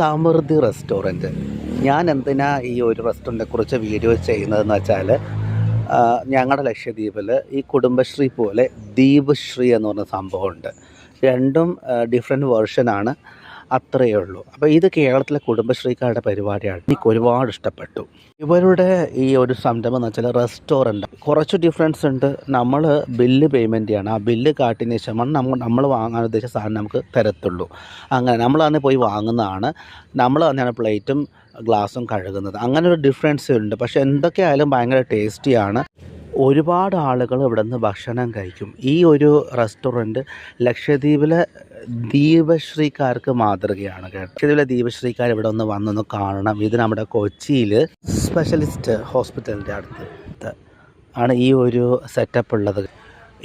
സമൃദ്ധി റെസ്റ്റോറന്റ്. ഞാൻ എന്തിനാ ഈ ഒരു റെസ്റ്റോറന്റിനെ കുറിച്ച് വീഡിയോ ചെയ്യുന്നതെന്ന് വെച്ചാൽ ഞങ്ങളുടെ ലക്ഷദ്വീപിൽ ഈ കുടുംബശ്രീ പോലെ ദീപശ്രീ എന്ന് പറഞ്ഞ സംഭവമുണ്ട്. രണ്ടും ഡിഫറെന്റ് വേർഷനാണ് അത്രയേ ഉള്ളൂ. അപ്പോൾ ഇത് കേരളത്തിലെ കുടുംബശ്രീക്കാരുടെ പരിപാടിയാണ്. എനിക്ക് ഒരുപാട് ഇഷ്ടപ്പെട്ടു. ഇവരുടെ ഈ ഒരു സംരംഭം എന്ന് വെച്ചാൽ റെസ്റ്റോറന്റ് കുറച്ച് ഡിഫറൻസ് ഉണ്ട്. നമ്മൾ ബില്ല് പേയ്മെന്റ് ചെയ്യണം ആ ബില്ല് കാട്ടിന് ശേഷമാണ് നമ്മൾ നമ്മൾ വാങ്ങാൻ ഉദ്ദേശിച്ച സാധനം നമുക്ക് തരത്തുള്ളൂ. അങ്ങനെ നമ്മൾ തന്നെ പോയി വാങ്ങുന്നതാണ്. നമ്മൾ തന്നെയാണ് പ്ലേറ്റും ഗ്ലാസും കഴുകുന്നത്. അങ്ങനെ ഒരു ഡിഫറൻസ് ഉണ്ട്. പക്ഷേ എന്തൊക്കെയായാലും ഭയങ്കര ടേസ്റ്റിയാണ് ഒരുപാട് ആളുകൾ ഇവിടെ നിന്ന് ഭക്ഷണം കഴിക്കും. ഈ ഒരു റെസ്റ്റോറന്റ് ലക്ഷദ്വീപിലെ ദീപശ്രീക്കാർക്ക് മാതൃകയാണ് കേട്ടോ. ലക്ഷദ്വീപിലെ ദീപശ്രീക്കാർ ഇവിടെ ഒന്ന് വന്നൊന്ന് കാണണം. ഇത് നമ്മുടെ കൊച്ചിയിൽ സ്പെഷ്യലിസ്റ്റ് ഹോസ്പിറ്റലിന്റെ അടുത്ത് ആണ് ഈ ഒരു സെറ്റപ്പ് ഉള്ളത്.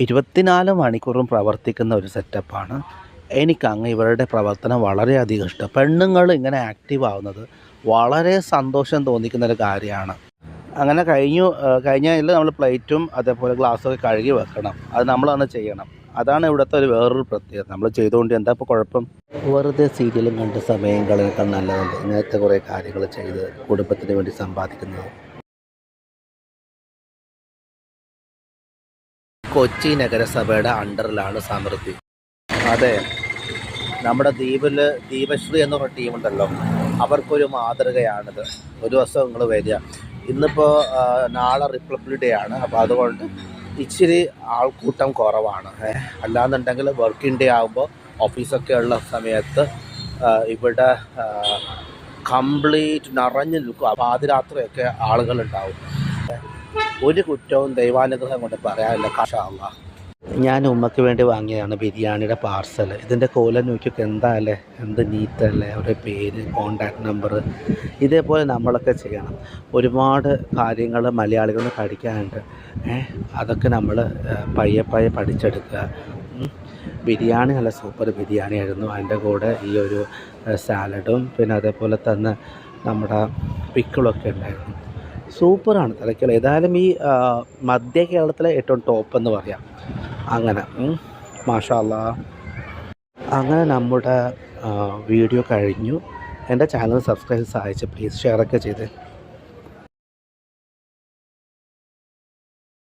ഇരുപത്തിനാല് മണിക്കൂറും പ്രവർത്തിക്കുന്ന ഒരു സെറ്റപ്പാണ് എനിക്കങ്ങ് ഇവരുടെ പ്രവർത്തനം വളരെയധികം ഇഷ്ടം. പെണ്ണുങ്ങൾ ഇങ്ങനെ ആക്റ്റീവ് ആവുന്നത് വളരെ സന്തോഷം തോന്നിക്കുന്ന ഒരു കാര്യമാണ്. അങ്ങനെ കഴിഞ്ഞു കഴിഞ്ഞതിൽ നമ്മൾ പ്ലേറ്റും അതേപോലെ ഗ്ലാസ്സൊക്കെ കഴുകി വെക്കണം. അത് നമ്മൾ തന്നെ ചെയ്യണം. അതാണ് ഇവിടുത്തെ ഒരു വേറൊരു പ്രത്യേകത. നമ്മൾ ചെയ്തുകൊണ്ട് എന്താ ഇപ്പോൾ കുഴപ്പം? വെറുതെ സീരിയലും കണ്ട് സമയം കളിക്കാൻ നല്ലതുണ്ട് ഇങ്ങനത്തെ കുറേ കാര്യങ്ങൾ ചെയ്ത് കുടുംബത്തിന് വേണ്ടി സമ്പാദിക്കുന്നത്. കൊച്ചി നഗരസഭയുടെ അണ്ടറിലാണ് സമൃദ്ധി. അതെ. നമ്മുടെ ദ്വീപിൽ ദീപശ്രീ എന്ന് പറഞ്ഞ ടീമുണ്ടല്ലോ. അവർക്കൊരു മാതൃകയാണിത്. ഒരു ദിവസം നിങ്ങൾ വരിക. ഇന്നിപ്പോൾ നാളെ റിപ്പബ്ലിക് ഡേ ആണ്. അപ്പോൾ അതുകൊണ്ട് ഇച്ചിരി ആൾക്കൂട്ടം കുറവാണ്. അല്ലാന്നുണ്ടെങ്കിൽ വർക്കിംഗ് ഡേ ആകുമ്പോൾ ഓഫീസൊക്കെ ഉള്ള സമയത്ത് ഇവിടെ കംപ്ലീറ്റ് നിറഞ്ഞു നിൽക്കും. പാതിരാത്രിയൊക്കെ ആളുകളുണ്ടാവും ഒരു കുറ്റവും ദൈവാനുഗ്രഹം കൊണ്ട് പറയാനില്ല കാഷാള്ള ഞാൻ ഉമ്മക്ക് വേണ്ടി വാങ്ങിയതാണ് ബിരിയാണിയുടെ പാർസൽ ഇതിന്റെ കോല നോക്കിയൊക്കെ എന്താല്ലേ എന്ത് നീറ്റല്ലേ അവരുടെ പേര് കോണ്ടാക്ട് നമ്പർ ഇതേപോലെ നമ്മളൊക്കെ ചെയ്യണം. ഒരുപാട് കാര്യങ്ങൾ മലയാളികൾ പഠിക്കാനുണ്ട്. അതൊക്കെ നമ്മൾ പയ്യെ പയ്യെ പഠിച്ചെടുക്കുക. ബിരിയാണി നല്ല സൂപ്പർ ബിരിയാണി ആയിരുന്നു അതിന്റെ കൂടെ ഈ ഒരു സാലഡും പിന്നെ അതേപോലെ തന്നെ നമ്മുടെ പിക്കിളൊക്കെ ഉണ്ടായിരുന്നു. സൂപ്പറാണ് തലയ്ക്കുള്ള. ഏതായാലും ഈ മധ്യ കേരളത്തിലെ ഏറ്റവും ടോപ്പ് എന്ന് പറയാം. അങ്ങനെ മാഷാല്ല. അങ്ങനെ നമ്മുടെ വീഡിയോ കഴിഞ്ഞു. എന്റെ ചാനൽ സബ്സ്ക്രൈബ് സഹായിച്ച് പ്ലീസ് ഷെയറൊക്കെ ചെയ്ത്.